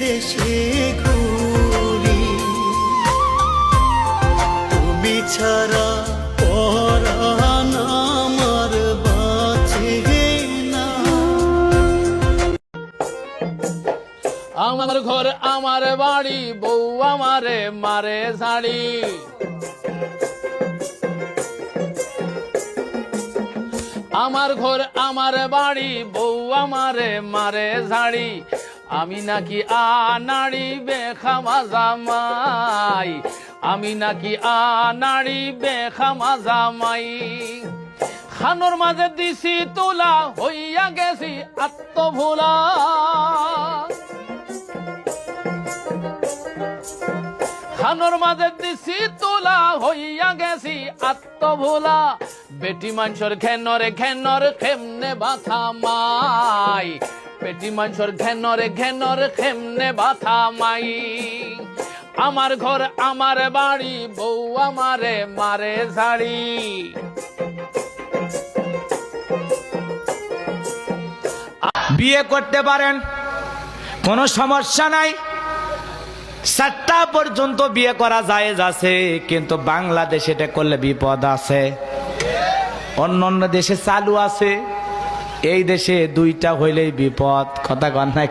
দেশে ঘুরি। তুমি ছাড়া আমার বাঁচে না। আমার ঘর, আমার বাড়ি, বউ আমারে মারে শাড়ি আমার ঘর, আমার বাড়ি, বউ আমারে মারে ঝাড়ি। আমি নাকি আনাড়ি বেখামা জামাই। আমি নাকি আনাড়ি বেখামা জামাই। খানোর মাঝে দিছি তোলা, হইয়া গেছি আত্মভোলা। খানোর মাঝে দিছি তোলা, হইয়া গেছি আত্মভোলা। বেটি মাংসর ঘেনরে ঘেনর খেমনে বাথা মাই। বেটি মাংসর ঘেনরে ঘেনর খেমনে বাথা মাই। আমার ঘর, আমার বাড়ি, বউ আমারে মারে ঝাড়ি। বিয়ে করতে পারেন, কোনো সমস্যা নাই। সাতটা পর্যন্ত বিয়ে করা যায় আছে, কিন্তু বাংলাদেশে এটা করলে বিপদ আছে। অন্য অন্য দেশে চালু আছে। এই দেশে দুইটা হইলেই বিপদ। কথা কন না